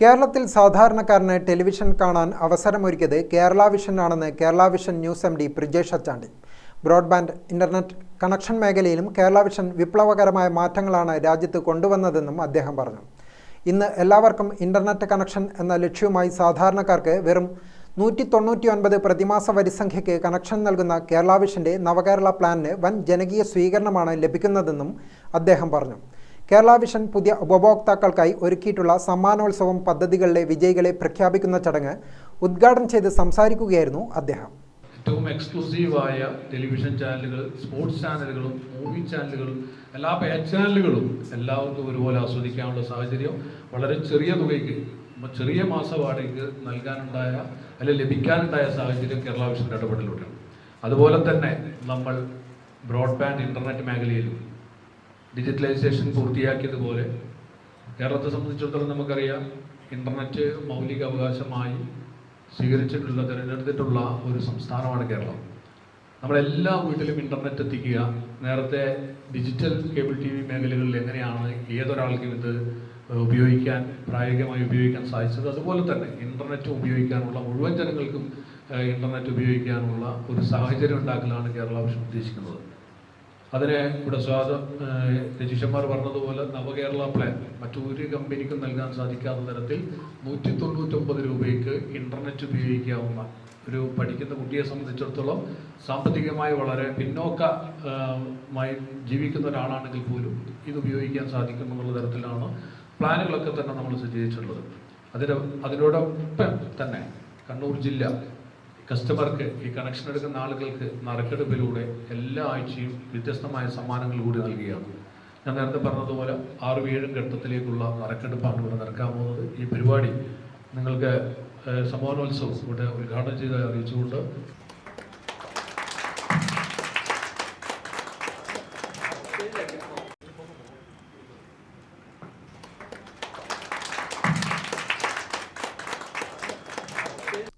കേരളത്തിൽ സാധാരണക്കാരന് ടെലിവിഷൻ കാണാൻ അവസരമൊരുക്കിയത് കേരള വിഷൻ ആണെന്ന് Kerala vision news M D Prijesh Achandi. Broadband internet connection മേഖലയിലും കേരള വിഷൻ വിപ്ലവകരമായ മാറ്റങ്ങളാണ് രാജ്യത്ത് കൊണ്ടുവന്നതെന്നും അദ്ദേഹം പറഞ്ഞു. ഇന്ന് എല്ലാവർക്കും ഇന്റർനെറ്റ് കണക്ഷൻ എന്ന ലക്ഷ്യവുമായി സാധാരണക്കാർക്ക് വെറും നൂറ്റി തൊണ്ണൂറ്റി ഒൻപത് പ്രതിമാസ വരിസംഖ്യയ്ക്ക് കണക്ഷൻ നൽകുന്ന കേരള വിഷന്റെ നവകേരള പ്ലാനിന് വൻ ജനകീയ സ്വീകരണമാണ് ലഭിക്കുന്നതെന്നും അദ്ദേഹം പറഞ്ഞു. കേരള വിഷൻ പുതിയ ഉപഭോക്താക്കൾക്കായി ഒരുക്കിയിട്ടുള്ള സമ്മാനോത്സവം പദ്ധതികളിലെ വിജയികളെ പ്രഖ്യാപിക്കുന്ന ചടങ്ങ് ഉദ്ഘാടനം ചെയ്ത് സംസാരിക്കുകയായിരുന്നു അദ്ദേഹം. ഏറ്റവും എക്സ്ക്ലൂസീവായ ടെലിവിഷൻ ചാനലുകൾ സ്പോർട്സ് ചാനലുകളും മൂവി ചാനലുകളും എല്ലാ പേജ് ചാനലുകളും എല്ലാവർക്കും ഒരുപോലെ ആസ്വദിക്കാനുള്ള സാഹചര്യം വളരെ ചെറിയ തുകയ്ക്ക് ചെറിയ മാസ വാടകയ്ക്ക് നൽകാനുണ്ടായ അല്ലെങ്കിൽ ലഭിക്കാനുണ്ടായ സാഹചര്യം കേരള വിഷന്റെ ഇടപെടലുണ്ട് അതുപോലെ തന്നെ നമ്മൾ ബ്രോഡ്ബാൻഡ് ഇന്റർനെറ്റ് മേഖലയിലും ഡിജിറ്റലൈസേഷൻ പൂർത്തിയാക്കിയതുപോലെ കേരളത്തെ സംബന്ധിച്ചിടത്തോളം നമുക്കറിയാം ഇന്റർനെറ്റ് മൗലിക അവകാശമായി സ്വീകരിച്ചിട്ടുള്ള തിരഞ്ഞെടുത്തിട്ടുള്ള ഒരു സംസ്ഥാനമാണ് കേരളം. നമ്മളെല്ലാ വീട്ടിലും ഇന്റർനെറ്റ് എത്തിക്കുക നേരത്തെ ഡിജിറ്റൽ കേബിൾ ടി വി മേഖലകളിൽ എങ്ങനെയാണ് ഏതൊരാൾക്കും ഇത് ഉപയോഗിക്കാൻ പ്രായോഗികമായി ഉപയോഗിക്കാൻ സാധിച്ചത്? അതുപോലെ തന്നെ ഇന്റർനെറ്റ് ഉപയോഗിക്കാനുള്ള മുഴുവൻ ജനങ്ങൾക്കും ഇന്റർനെറ്റ് ഉപയോഗിക്കാനുള്ള ഒരു സാഹചര്യം ഉണ്ടാക്കലാണ് കേരള വിഷൻ ഉദ്ദേശിക്കുന്നത്. അതിന് ഇവിടെ സ്വാഗതം രജിഷന്മാർ പറഞ്ഞതുപോലെ നവകേരള പ്ലാൻ മറ്റൊരു കമ്പനിക്കും നൽകാൻ സാധിക്കാത്ത തരത്തിൽ നൂറ്റി തൊണ്ണൂറ്റൊമ്പത് രൂപയ്ക്ക് ഇന്റർനെറ്റ് ഉപയോഗിക്കാവുന്ന ഒരു പഠിക്കുന്ന കുട്ടിയെ സംബന്ധിച്ചിടത്തോളം സാമ്പത്തികമായി വളരെ പിന്നോക്കമായി മായി ജീവിക്കുന്ന ഒരാളാണെങ്കിൽ പോലും ഇത് ഉപയോഗിക്കാൻ സാധിക്കും എന്നുള്ള തരത്തിലാണ് പ്ലാനുകളൊക്കെ തന്നെ നമ്മൾ സജ്ജീകരിച്ചിട്ടുള്ളത്. അതിന് അതിനോടൊപ്പം തന്നെ കണ്ണൂർ ജില്ല കസ്റ്റമർക്ക് ഈ കണക്ഷൻ എടുക്കുന്ന ആളുകൾക്ക് നറുക്കെടുപ്പിലൂടെ എല്ലാ ആഴ്ചയും വ്യത്യസ്തമായ സമ്മാനങ്ങൾ കൂടി നൽകുകയാണ്. ഞാൻ നേരത്തെ പറഞ്ഞതുപോലെ ആറും ഏഴും ഘട്ടത്തിലേക്കുള്ള നറുക്കെടുപ്പാണ് ഇവിടെ നടക്കാൻ പോകുന്നത്. ഈ പരിപാടി നിങ്ങൾക്ക് സമ്മാനോത്സവം ഇവിടെ ഉദ്ഘാടനം ചെയ്ത് അറിയിച്ചുകൊണ്ട്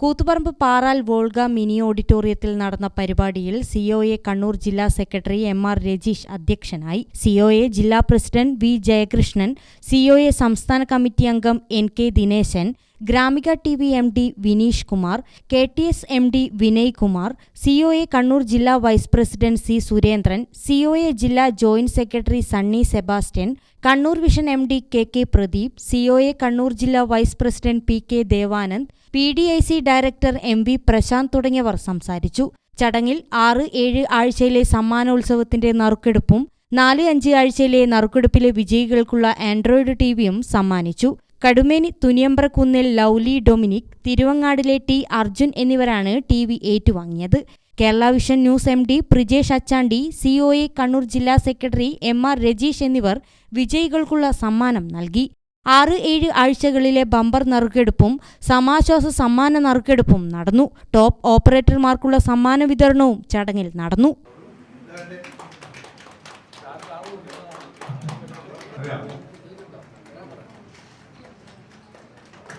കൂത്തുപറമ്പ് പാറാൽ വോൾഗ മിനി ഓഡിറ്റോറിയത്തിൽ നടന്ന പരിപാടിയിൽ സിഒഎ കണ്ണൂർ ജില്ലാ സെക്രട്ടറി എം ആർ രജീഷ് അധ്യക്ഷനായി. സിഒഎ ജില്ലാ പ്രസിഡന്റ് വി ജയകൃഷ്ണൻ സിഒഎ സംസ്ഥാന കമ്മിറ്റി അംഗം N K Dineshan Gramika T V M D Vineesh Kumar K T S M D Vinay Kumar C O A Kannur ജില്ലാ vice president C Surendran C O A ജില്ലാ joint secretary Sunny Sebastian Kannur vision M D K K Pradeep C O A Kannur ജില്ലാ vice president P K Devanand P D I C director M V Prashanth തുടങ്ങിയവർ സംസാരിച്ചു. ചടങ്ങിൽ ആറ് ഏഴ് ആഴ്ചയിലെ സമ്മാനോത്സവത്തിന്റെ നറുക്കെടുപ്പും നാല് അഞ്ച് ആഴ്ചയിലെ നറുക്കെടുപ്പിലെ വിജയികൾക്കുള്ള ആൻഡ്രോയിഡ് ടിവിയും സമ്മാനിച്ചു. കടുമേനി തുനിയമ്പ്രക്കുന്നിൽ ലൗലി ഡൊമിനിക് തിരുവങ്ങാടിലെ ടി അർജുൻ എന്നിവരാണ് T V ഏറ്റുവാങ്ങിയത്. Kerala vision news M D Prijesh Achandi COE Kannur ജില്ലാ സെക്രട്ടറി എം ആർ രജീഷ് എന്നിവർ വിജയികൾക്കുള്ള സമ്മാനം നൽകി. ആറ് ഏഴ് ആഴ്ചകളിലെ ബമ്പർ നറുക്കെടുപ്പും സമാശ്വാസ സമ്മാന നറുക്കെടുപ്പും നടന്നു. ടോപ്പ് ഓപ്പറേറ്റർമാർക്കുള്ള സമ്മാന വിതരണവും ചടങ്ങിൽ നടന്നു.